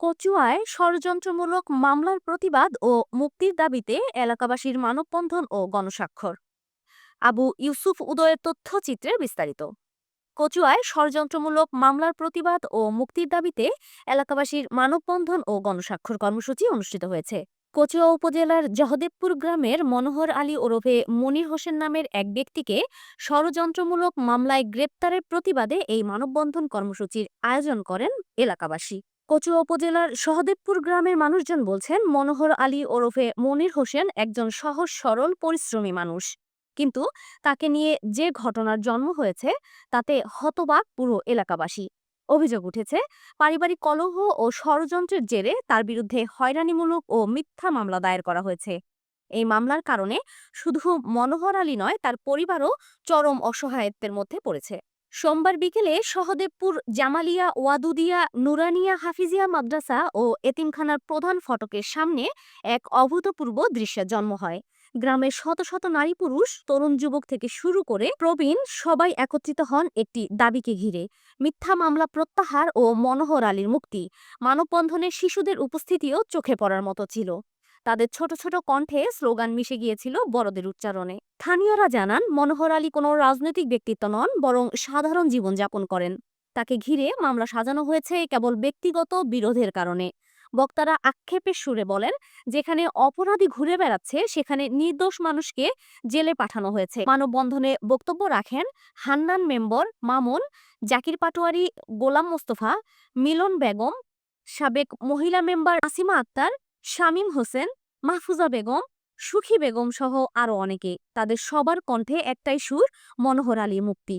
কচুয়ায় ষড়যন্ত্রমূলক মামলার প্রতিবাদ ও মুক্তির দাবিতে এলাকাবাসীর মানববন্ধন ও গণস্বাক্ষর। আবু ইউসুফ উদয়ের তথ্যচিত্রে বিস্তারিত। কচুয়ায় ষড়যন্ত্রমূলক মামলার প্রতিবাদ ও মুক্তির দাবিতে এলাকাবাসীর মানববন্ধন ও গণস্বাক্ষর কর্মসূচি অনুষ্ঠিত হয়েছে। কচুয়া উপজেলার জহদেবপুর গ্রামের মনোহর আলী ওরফে মনির হোসেন নামের এক ব্যক্তিকে ষড়যন্ত্রমূলক মামলায় গ্রেপ্তারের প্রতিবাদে এই মানববন্ধন কর্মসূচির আয়োজন করেন এলাকাবাসী। কচুয়া উপজেলার সহদেবপুর গ্রামের মানুষজন বলছেন, মনোহর আলী ওরফে মনির হোসেন একজন সহজ, সরল, পরিশ্রমী মানুষ। কিন্তু তাকে নিয়ে যে ঘটনার জন্ম হয়েছে, তাতে হতবাক পুরো এলাকাবাসী। অভিযোগ উঠেছে, পারিবারিক কলহ ও ষড়যন্ত্রের জেরে তার বিরুদ্ধে হয়রানিমূলক ও মিথ্যা মামলা দায়ের করা হয়েছে। এই মামলার কারণে শুধু মনোহর আলী নয়, তার পরিবারও চরম অসহায়ত্বের মধ্যে পড়েছে। সোমবার বিকেলে সহদেবপুর জামালিয়া, ওয়াদুদিয়া, নুরানিয়া, হাফিজিয়া মাদ্রাসা ও এতিমখানার প্রধান ফটকের সামনে এক অভূতপূর্ব দৃশ্যের জন্ম হয়। গ্রামের শত শত নারী পুরুষ, তরুণ যুবক থেকে শুরু করে প্রবীণ সবাই একত্রিত হন একটি দাবিকে ঘিরে। মিথ্যা মামলা প্রত্যাহার ও মনোহর আলীর মুক্তি, মানববন্ধনে শিশুদের উপস্থিতিও চোখে পড়ার মতো ছিল। তাদের ছোট ছোট কণ্ঠে স্লোগান মিশে গিয়েছিল বড়দের উচ্চারণে। স্থানীয়রা জানান, মনোহর আলী কোনো রাজনৈতিক ব্যক্তিত্ব নন, বরং সাধারণ জীবনযাপন করেন। তাকে ঘিরে মামলা সাজানো হয়েছে কেবল ব্যক্তিগত বিরোধের কারণে। বক্তারা আক্ষেপের সুরে বলেন, যেখানে অপরাধী ঘুরে বেড়াচ্ছে, সেখানে নির্দোষ মানুষকে জেলে পাঠানো হয়েছে। মানববন্ধনে বক্তব্য রাখেন হান্নান মেম্বর মামুন, জাকির পাটোয়ারি, গোলাম মোস্তফা, মিলন বেগম, সাবেক মহিলা মেম্বার আসিমা আক্তার শামীম হোসেন, মাহফুজা বেগম, সুখী বেগম সহ আরও অনেকে। তাদের সবার কণ্ঠে একটাই সুর, মনোহর আলী মুক্তি।